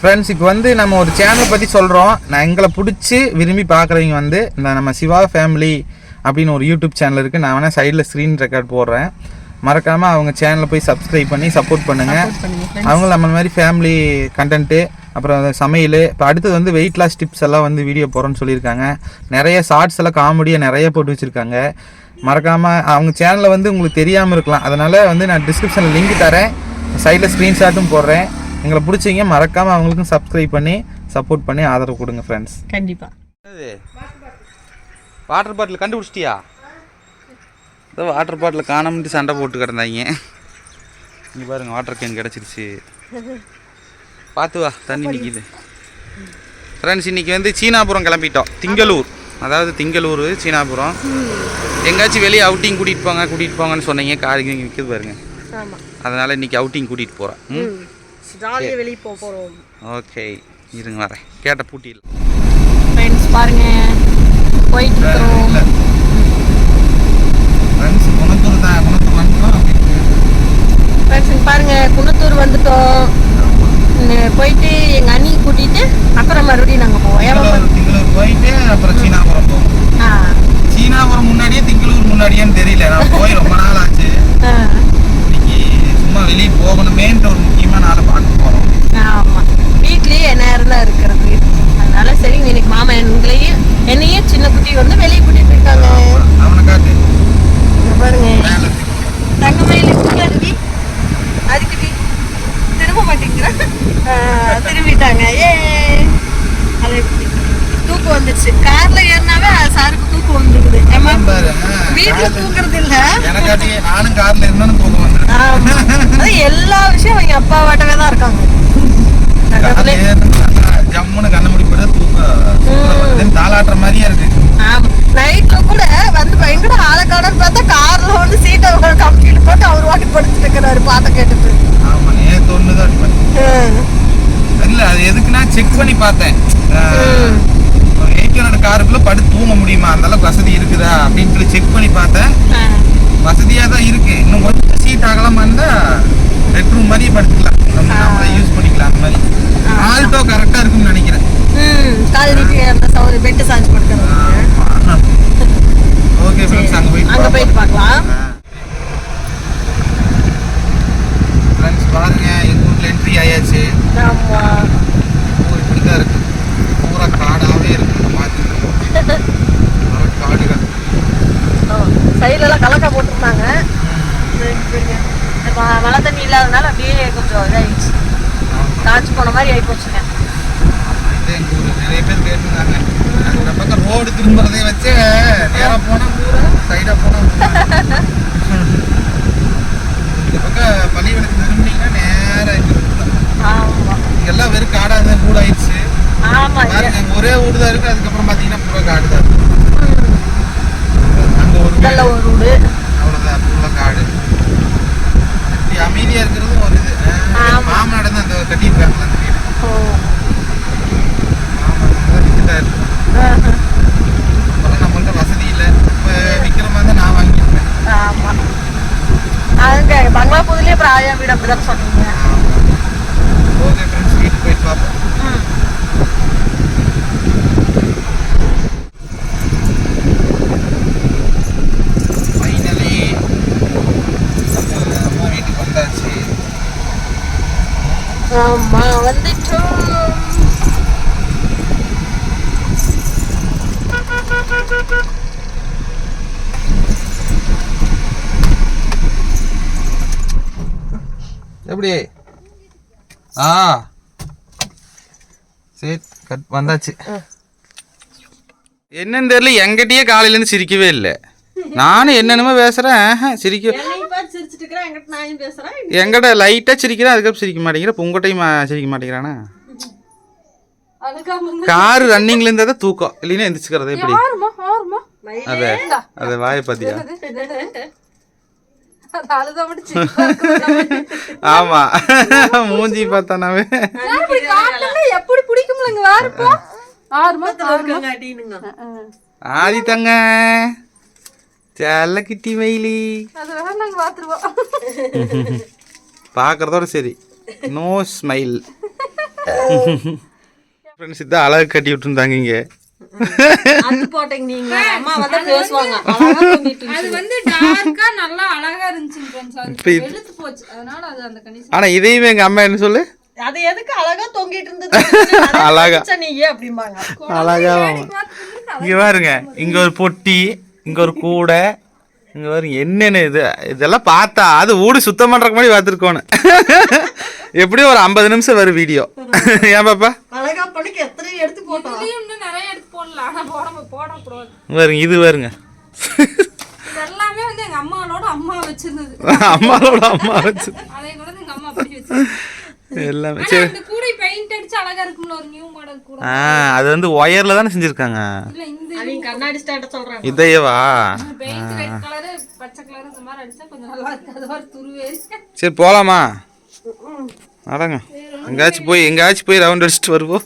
Friends இப்போ வந்து நம்ம ஒரு சேனல் பற்றி சொல்கிறோம் நான் எங்களை பிடிச்சி விரும்பி பார்க்குறவங்க வந்து இந்த நம்ம சிவா ஃபேமிலி அப்படின்னு ஒரு யூடியூப் சேனல் இருக்குது நான் வேணால் சைடில் ஸ்க்ரீன் ரெக்கார்ட் போடுறேன். மறக்காமல் அவங்க சேனலில் போய் சப்ஸ்கிரைப் பண்ணி சப்போர்ட் பண்ணுங்கள் அவங்க நம்ம மாதிரி ஃபேமிலி கண்டென்ட்டு அப்புறம் சமையல் இப்போ அடுத்தது வந்து வெயிட் லாஸ் டிப்ஸ் எல்லாம் வந்து வீடியோ போகிறோன்னு சொல்லியிருக்காங்க. நிறைய ஷார்ட்ஸ் எல்லாம் காமெடியாக நிறைய போட்டு வச்சுருக்காங்க. மறக்காமல் அவங்க சேனலில் வந்து உங்களுக்கு தெரியாமல் இருக்கலாம். அதனால் வந்து நான் டிஸ்கிரிப்ஷனில் லிங்க் தரேன். சைடில் ஸ்க்ரீன்ஷாட்டும் போடுறேன். எங்களை பிடிச்சிங்க மறக்காமல் அவங்களுக்கும் சப்ஸ்கிரைப் பண்ணி சப்போர்ட் பண்ணி ஆதரவு கொடுங்க ஃப்ரெண்ட்ஸ் கண்டிப்பா. வாட்டர் பாட்டில் கண்டுபிடிச்சிட்டியா? இதோ வாட்டர் பாட்டில் காணாமட்டு சண்டை போட்டு கிடந்தாங்க. இங்கே பாருங்க வாட்டர் கேன் கிடச்சிருச்சு. பார்த்து வா தண்ணி நிற்கிது ஃப்ரெண்ட்ஸ் இன்னைக்கு வந்து சீனாபுரம் கிளம்பிட்டோம். திங்களூர். அதாவது திங்களூர் சீனாபுரம். எங்கேயாச்சும் வெளியே அவுட்டிங் கூட்டிகிட்டு போங்க கூட்டிகிட்டு போங்கன்னு சொன்னீங்க கார் இங்கே நிற்கிது பாருங்க. ஆமா. அதனால் இன்னைக்கு அவுட்டிங் கூட்டிகிட்டு போகிறேன் ம் ஜாலியா வெளிய போக போறோம். ஓகே இருங்க வரேன். கேட்ட பூட்டியில் ஃப்ரெண்ட்ஸ் பாருங்க. போயிட்டு இருக்கிறோம் ஃப்ரெண்ட்ஸ் குணத்தூர் தான். குணத்தூர் வந்துட்டோம். ஃப்ரெண்ட்ஸ் இங்க பாருங்க. குணத்தூர் வந்துட்டோம். போயிட்டு எங்க அண்ணி கூட்டிட்டு அப்புறம் மறுபடியும் நாங்க போவோம்? திங்களூர் போயிட்டு அப்புறம் சீனாபுரம் போவோம். ஆ. சீனாபுரம் முன்னாடியே திங்களூர் முன்னாடியான்னு தெரியல. நான் போய் ரொம்ப நாள் ஆச்சு இன்னைக்கு சும்மா வெளியே போகணுமேன்ட்டு ஒரு முக்கியமான ஆளை பார்க்க போகிறோம் ஆமா. வீட்லயே நேரம் தான் இருக்கிறது. அதனால சரி இன்னைக்கு மாமா எங்களையும் என்னையும் சின்ன குட்டி வந்து வெளியே கூட்டிட்டு இங்க பாருங்க. தங்கமயில குட்டி திரும்ப மாட்டேங்கிறேன் திரும்பிட்டாங்க. ஏ. அது தூக்கம் வந்துருச்சு. கார்ல ஏறினாவே சாருக்கு தூக்கம் வந்துருக்குது ஏமா வீட்டுல தூங்குறது இல்ல. நானும் காரில் தூக்கம் எல்லா விஷயம் அவங்க அப்பா வாட்டவே தான் இருக்காங்க. ஜம்முன்னு கண்ண முடி போட்டு தூக்கம் தாளாட்டுற மாதிரியே இருக்கு. ஆமா. நைட்ல கூட வந்து பயங்கர ஆளக்காடன்னு பார்த்தா கார்ல வந்து சீட்டை கம்ப்ளீட் போட்டு அவர் வாட்டி படுத்துட்டு இருக்கிறாரு பாட்டை கேட்டுட்டு. ஆமாம் நேற்று ஒன்று தான் அடிப்பேன் ம். இல்ல அது எதுக்குன்னா செக் பண்ணி பார்த்தேன். எயிட் ஹண்ட்ரட் காருக்குள்ள படுத்து தூங்க முடியுமா? அந்த அளவுக்கு வசதி இருக்குதா? அப்படின்னு சொல்லி செக் பண்ணி பார்த்தேன். வசதியா தான் இருக்கு. இன்னும் கொஞ்சம் சீட் அகலமா இருந்தா பெட்ரூம் மாதிரி படுத்துக்கலாம் நம்ம நம்மள யூஸ் பண்ணிக்கலாம் அந்த மாதிரி. ஆல்டோ கரெக்டா இருக்கும்னு நினைக்கிறேன். கால் நீட்டி அந்த சவுரி பெட்டு சாஞ்சு படுக்கிறது ஓகே ஃப்ரெண்ட்ஸ் அங்க போய் அங்க போயிட்டு பார்க்கலாம் ஃப்ரெண்ட்ஸ் பாருங்க எங்க ஊர்ல என்ட்ரி ஆயாச்சு. ஆமா ஊர் இப்படி தான் இருக்கு பூரா காடாவே இருக்கு பார்த்து காடுகள் சைடுல எல்லாம் கலக்கா போட்டிருந்தாங்க இந்த ம- மழை தண்ணி இல்லாதனால அப்படியே கொஞ்சம் இதாயிடுச்சு காய்ச்சி போன மாதிரி ஆகி போச்சுங்க நிறைய பேர் கேட்டிருந்தாங்க. அந்த பக்கம் ரோடு திரும்புறதை வச்சு நேரா போனா ஊரா சைடா போனா ஊரா. இந்த பக்கம் பள்ளிவனத்துக்கு திரும்பினீங்கன்னா நேரா இங்க இருக்கும். ஆமா. இங்கெல்லாம் வெறும் காடா தான் கூட ஆயிடுச்சு ஒரே ஊடு தான் இருக்கு அதுக்கப்புறம் பாத்தீங்கன்னா பூரா காடு தான் அங்க ஒரு வீடு. இதெல்லாம் ஒரு வீடு அவ்வளவுதான் பூரா காடு இப்படி அமைதியா இருக்கிறதும் ஒரு இது ஆமா. மாமனாடு தான் அந்த கட்டியிருக்காங்களா அந்த வீடு ஓ ஆமா தான் வித்துட்டா இருக்கு ஆஹா. அப்பெல்லாம் நம்மள்ட்ட வசதி இல்லை இப்போ விற்கிற மாதிரி தான் நான் வாங்கியிருப்பேன் ஆமா அங்க பங்களா புதுலயே அப்புறம் ஆயா வீடு அப்படிதான் சொன்னீங்க ஓகே ஃப்ரெண்ட்ஸ் வீட்டுக்கு போயிட்டு பார்ப்போம் ம். ஃபைனலி அம்மா வீட்டுக்கு வந்தாச்சு ஆமா வந்துட்டோம் எப்படி ஆ. சரி கட் வந்தாச்சு. என்னன்னு தெரியல எங்கிட்டயே காலையிலேருந்து சிரிக்கவே இல்லை. நானும் என்னென்னமோ பேசுகிறேன் சிரிக்க. எங்கிட்ட லைட்டாக சிரிக்கிறேன் அதுக்கப்புறம் சிரிக்க மாட்டேங்கிற. உங்கள்கிட்டையும் சிரிக்க மாட்டேங்கிறானா? கார் ரன்னிங்ல இருந்தா தான் தூக்கம். இல்லைன்னா எந்திரிச்சுக்கிறது எப்படி? அதே அதை வாய முடிச்சு ஆமா. மூஞ்சி பார்த்தானாவே. எப்படி பிடிக்கும்லங்க வாருப்பா ஆறு மாசத்துல ஆதி தங்க செல்ல கிட்டி மயிலி பார்க்கறதோட சரி. நோ ஸ்மைல் ஃப்ரெண்ட்ஸ் இதான் அழகு கட்டி விட்டுருந்தாங்க இங்க. அது போட்டீங்க நீங்க. அம்மா வந்து பேசுவாங்க. அழகா தூங்கிட்டு அது வந்து டார்க்கா நல்லா அழகா இருந்துச்சு ஃப்ரெண்ட்ஸ் அது இப்ப இது- வெளுத்து போச்சு. அதனால அது அந்த கண்டிஷன் ஆனா இதையுமே எங்க அம்மா என்ன சொல்லு? அது எதுக்கு அழகா தொங்கிட்டு இருந்தது? அழகா. நீயே அப்படிம்பாங்க. அழகா இங்க பாருங்க இங்க ஒரு பொட்டி இங்க ஒரு கூடை இங்க பாருங்க என்னென்ன இது? இதெல்லாம் பார்த்தா அது ஊடு சுத்தம் பண்றதுக்கு முன்னாடி பார்த்துருக்கோன்னு. எப்படியும் ஒரு ஐம்பது நிமிஷம் வரும் வீடியோ. ஏன் பாப்பா? அழகா பண்ணிக்கு எத்தனை எடுத்து போட்டோம். இன்னும் நிறைய எடுத்து போடலாம். ஆனா போட போடக்கூடாது. பாருங்க இது பாருங்க. இது எல்லாமே வந்து எங்க அம்மாவோட அம்மா வச்சிருந்தது. அம்மாவோட அம்மா வச்சு அதை கூட எங்க அம்மா அப்படி வச்சு எல்லாமே சரி. அந்த கூடை பெயிண்ட் அடிச்சு அழகா இருக்கும்ல ஒரு நியூ மாடல் கூட. ஆ அது வந்து ஒயர்ல தானே செஞ்சிருக்காங்க. இல்ல இந்த அவங்க கண்ணாடி ஸ்டாண்ட சொல்றாங்க இதையவா? பெயிண்ட் ரெட் கலரு பச்சை கலர் இந்த மாதிரி அடிச்சா கொஞ்சம் நல்லா இருக்கு அது மாதிரி துருவே. சரி போலாமா? அடங்க. எங்கேயாச்சும் போய் எங்கேயாச்சும் போய் ரவுண்ட் அடிச்சுட்டு வருவோம்?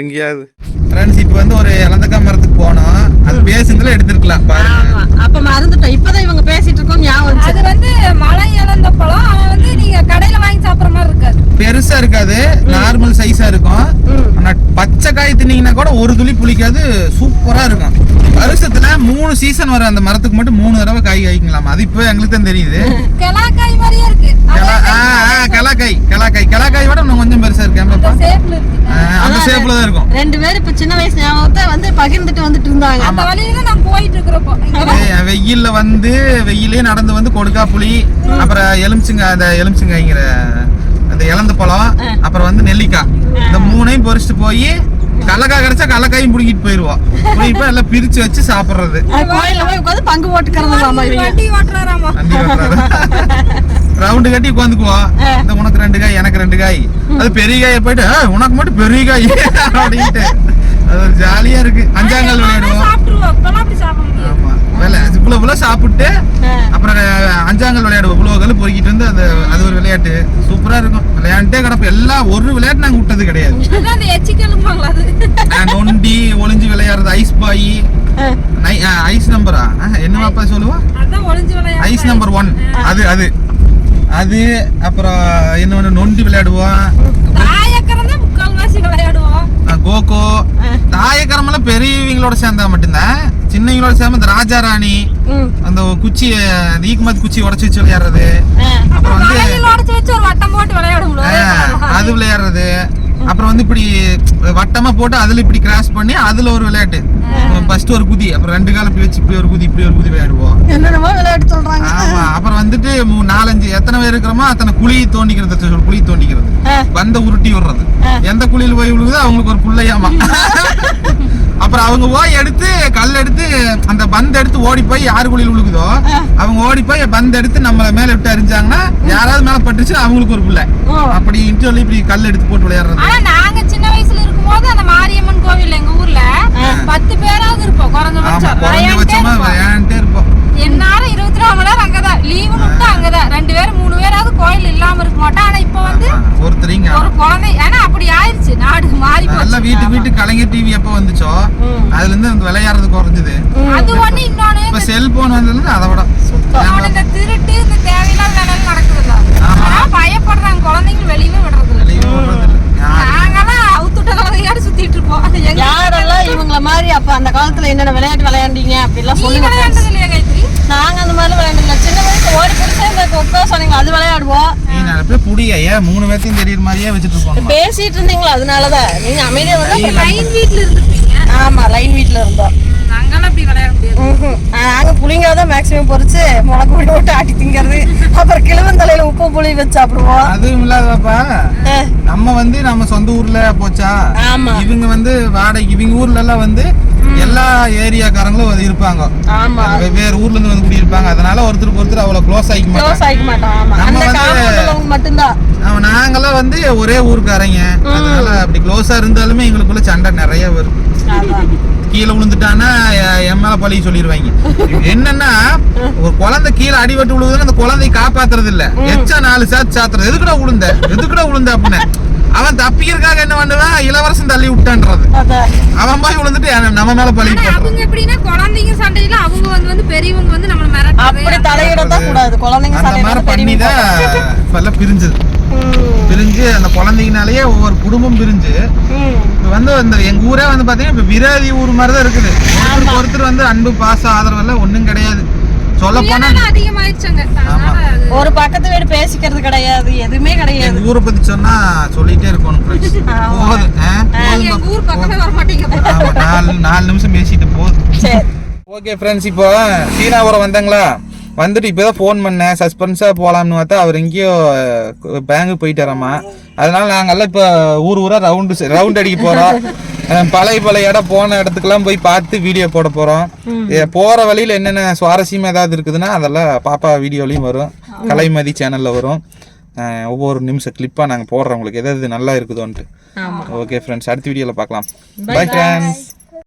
எங்கேயாவது. ஃப்ரெண்ட்ஸ் இப்போ வந்து ஒரு இலந்தக்காய் மரத்துக்கு போனோம். அது பேசுனதுல எடுத்துருக்கலாம். பாருங்க. ஆமா அப்ப மறந்துட்டோம். இப்பதான் இவங்க பேசிட்டு இருக்கோம். ஞாபகம். அது வந்து மழை இழந்த பழம். ஆனா வந்து நீங்க கடையில வாங்கி சாப்பிடுற மாதிரி இருக்காது. பெருசா இருக்காது. நார்மல் சைஸா இருக்கும். ஆனா பச்சை காய் தின்னீங்கன்னா கூட ஒரு துளி புளிக்காது. சூப்பரா இருக்கும். வருஷத்துல மூணு சீசன் வரும் அந்த மரத்துக்கு மட்டும் மூணு தடவை காய் காய்க்கலாமா அது இப்போ எங்களுக்கு தான் தெரியுது கெலாக்காய் கெலாக்காய் கெலாக்காய் விட இன்னும் கொஞ்சம் பெருசா இருக்கு. அந்த ஷேப்ல தான் இருக்கும். ரெண்டு பேரும் இப்ப சின்ன வயசு ஞாபகத்தை வந்து பகிர்ந்துட்டு வந்துட்டு இருந்தாங்க. அந்த வழியில நான் போயிட்டு இருக்கிறப்போ. வெயில்ல வந்து வெயிலே நடந்து வந்து கொடுக்கா புளி அப்புறம் எலுமிச்சங்க அந்த எலுமிச்சங்காய்ங்கிற அந்த இளந்த பழம் அப்புறம் வந்து நெல்லிக்காய். இந்த மூணையும் பொரிச்சிட்டு போய் கடலக்காய் கிடைச்சா கடலக்காயும் பிடிக்கிட்டு போயிருவோம் பிடிப்பா எல்லாம் பிரிச்சு வச்சு சாப்பிடுறது. போய் உட்காந்து பங்கு போட்டுக்கிறது வண்டி ஓட்டுறாராமா ரவுண்டு கட்டி உட்காந்துக்குவோம் இந்த உனக்கு ரெண்டு காய் எனக்கு ரெண்டு காய். அது பெரிய காயை போயிட்டு "ஏய், உனக்கு மட்டும் பெரிய காய். அப்படின்ட்டு. அது ஒரு ஜாலியா இருக்கு. அஞ்சாங்கல் விளையாடுவோம். ஆமா. வேலை இவ்வளவு இவ்வளவு சாப்பிட்டு அப்புறம் அஞ்சாங்கல் விளையாடுவோம். இவ்வளவு கல் பொறுக்கிட்டு வந்து அந்த அது ஒரு விளையாட்டு. சூப்பரா இருக்கும். விளையாண்டே கிடப்போம். எல்லா ஒரு விளையாட்டு நாங்க விட்டது கிடையாது. நொண்டி ஒளிஞ்சு விளையாடுறது ஐஸ் பாய் ஐஸ் நம்பரா என்னவாப்பா சொல்லுவா? ஐஸ் நம்பர் ஒன் அது அது. அது அப்புறம் என்ன ஒண்ணு நொண்டி விளையாடுவோம். தாயக்கரம் கோகோ. தாயக்கரமெல்லாம் பெரியவங்களோட சேர்ந்தா மட்டும்தான். சின்னவங்களோட சேர்ந்து இந்த ராஜா ராணி அந்த குச்சி ஈக்குமத் குச்சி உடச்சி வச்சு விளையாடுறது. அப்புறம் வந்து அது விளையாடுறது. அப்புறம் வந்து இப்படி வட்டமா போட்டு அதுல இப்படி கிராஸ் பண்ணி அதுல ஒரு விளையாட்டு. ஃபர்ஸ்ட் ஒரு குதி அப்புறம் ரெண்டு காலம் இப்படி வச்சு இப்படி ஒரு குதி இப்படி ஒரு குதி விளையாடுவோம். என்னென்னமோ விளையாட்டு சொல்றாங்க. ஆமா அப்புறம் வந்துட்டு நாலஞ்சு எத்தனை பேர் இருக்கிறோமோ அத்தனை குழி தோண்டிக்கிறது குழி தோண்டிக்கிறது. வந்த உருட்டி விடுறது. எந்த குழியில போய் விழுகுதோ அவங்களுக்கு ஒரு புள்ளையாமா. அப்புறம் அவங்க போய் எடுத்து கல் எடுத்து அந்த பந்த் எடுத்து ஓடி போய் யாரு குழியில் விழுகுதோ அவங்க ஓடி போய் பந்த் எடுத்து நம்மள மேல விட்டு அறிஞ்சாங்கன்னா யாராவது மேல பட்டுச்சு அவங்களுக்கு ஒரு புள்ள. ஓ. அப்படின்ட்டு சொல்லி இப்படி கல் எடுத்து போட்டு விளையாடுறது. ஆனா நாங்க சின்ன வயசுல இருக்கும்போது அந்த மாரியம்மன் கோவில் எங்க ஊர்ல பத்து பேராவது இருப்போம். குறைஞ்சபட்சம் விளையாண்டே இருப்போம். எந்நேரம் இருபத்தி நாலு மணி நேரம் அங்கதான். லீவு விட்டு அங்கதான். ரெண்டு பேரும் மூணு பேராவது கோயில் இல்லாம இருக்க மாட்டோம் ஆனா இப்ப வந்து ஆமா, ஒருத்தரிங்க ஒரு குழந்தை ஏன்னா அப்படி ஆயிருச்சு நாடு மாறி நல்லா போச்சு வீட்டுக்கு வீட்டு கலைஞர் டிவி எப்போ வந்துச்சோ அதுல இருந்து அந்த விளையாடுறது குறைஞ்சது அது ஒண்ணு இன்னொன்னு இப்ப செல்போன் வந்ததுல இருந்து அதை விட இன்னொன்னு இந்த திருட்டு இந்த தேவையில்லாத வேலைகள் நடக்குதுல்ல ஆனா பயப்படுறாங்க குழந்தைங்க வெளியவே விடுறது இல்ல வெளியே விடுறது இல்ல. யாரு- நாங்கெல்லாம் அவுத்துட்ட குழந்தையாடு சுத்திட்டு இருப்போம் அது எங்க யாரெல்லாம் இவங்கள மாதிரி அப்ப அந்த காலத்துல என்னென்ன விளையாட்டு விளையாண்டீங்க அப்படிலாம் சொல்லுங்க விளையாண்டது இல்லையா காயத்ரி? நாங்க அந்த மாதிரி விளையாண்டல சின்ன வயசுல ஓடி பிடிச்சா இந்த கொக்கோ சொன்னீங்க அது விளையாடுவோம். நிறைய புடிய ஏன் மூணு பேர்த்தையும் தெரியுற மாதிரியே வச்சுட்டு பேசிட்டு இருந்தீங்களா? அதனாலதான். நீங்க அமைதியா வந்து லைன் வீட்ல இருந்திருப்பீங்க. ஆமா லைன் வீட்ல இருந்தோம். நாங்கெல்லாம் அப்படி விளையாட முடியாது. ம்ஹும். நாங்க புளிங்க தான் மேக்ஸிமம் பொரிச்சு மிளகு பொடி போட்டு ஆட்டி திங்கிறது. அப்புறம் கிழவந்தலையில உப்பு புளி வச்சு சாப்பிடுவோம். அதுவும் இல்லாதப்பா நம்ம வந்து நம்ம சொந்த ஊர்ல போச்சா ஆமா. இவங்க வந்து வாடகை இவங்க ஊர்ல எல்லாம் வந்து எல்லா ஏரியாக்காரங்களும் வந்து இருப்பாங்க. ஆமா. வெவ்வேறு ஊர்ல இருந்து வந்து குடியிருப்பாங்க. அதனால ஒருத்தருக்கு ஒருத்தர் அவ்வளவு க்ளோஸ் ஆகிக்க மாட்டாங்க. க்ளோஸ் ஆகிக்க மாட்டோம் ஆமா. நம்ம வந்து- மட்டும்தான். நாங்கெல்லாம் வந்து ஒரே ஊருக்காரங்க. அதனால அப்படி க்ளோஸா இருந்தாலுமே எங்களுக்குள்ள சண்டை நிறைய வரும். கீழே விழுந்துட்டான்னா என் மேல பழி சொல்லிடுவாங்க என்னன்னா ஒரு குழந்தை கீழே அடிபட்டு விழுகுதுன்னு அந்த குழந்தையை காப்பாத்துறது இல்ல எச்சா நாலு சாத்து சாத்துறது. எதுக்குடா விழுந்த எதுக்குடா விழுந்த அப்படின்னு. அவன் தப்பிக்கிறதுக்காக என்ன பண்ணுவான் இளவரசன் தள்ளி விட்டான்றது. அவன் போய் விழுந்துட்டு நம்ம மேல பழி அவங்க எப்படின்னா குழந்தைங்க சண்டையில அவங்க வந்து வந்து பெரியவங்க வந்து நம்மள அப்படி மிரட்டுறது தலையிடத்தான் கூடாது. குழந்தைங்க சண்டையில பண்ணி தான் பிரிஞ்சது. பிரிஞ்சு அந்த குழந்தைங்கனாலேயே ஒவ்வொரு குடும்பம் பிரிஞ்சு. இப்போ வந்து இந்த எங்க ஊரே வந்து பாத்தீங்கன்னா இப்போ விராதி ஊர் மாதிரி தான் இருக்குது. ஒருத்தருக்கு ஒருத்தர் வந்து அன்பு பாசம் ஆதரவு எல்லாம் ஒன்றும் கிடையாது. சொல்ல போனா ஒரு பக்கத்து வீடு பேசிக்கிறது கிடையாது எதுவுமே கிடையாது. ஊரை பத்தி சொன்னா சொல்லிட்டே இருக்கணும். போதும். நாலு நாலு நிமிஷம் பேசிட்டு போதும். சரி. ஓகே ஃப்ரெண்ட்ஸ் இப்போ சீனாபுரம் வந்தாங்களா? வந்துட்டு இப்போதான் ஃபோன் பண்ணேன். சஸ்பென்ஸாக போகலாம்னு பார்த்தா அவர் எங்கேயோ பேங்க்கு போயிட்டாராமா அதனால நாங்கெல்லாம் இப்போ ஊர் ஊரா ரவுண்டு ரவுண்ட் அடிக்க போகிறோம் பழைய பழைய இடம் போன இடத்துக்கெல்லாம் போய் பார்த்து வீடியோ போட போகிறோம் போகிற வழியில் என்னென்ன சுவாரஸ்யமாக ஏதாவது இருக்குதுன்னா அதெல்லாம் பாப்பா வீடியோலையும் வரும். கலைமதி சேனலில் வரும். ஒவ்வொரு நிமிஷம் கிளிப்பாக நாங்கள் போடுறோம் உங்களுக்கு. எதாவது நல்லா இருக்குதோன்ட்டு. ஓகே ஃப்ரெண்ட்ஸ் அடுத்த வீடியோவில் பார்க்கலாம். Bye friends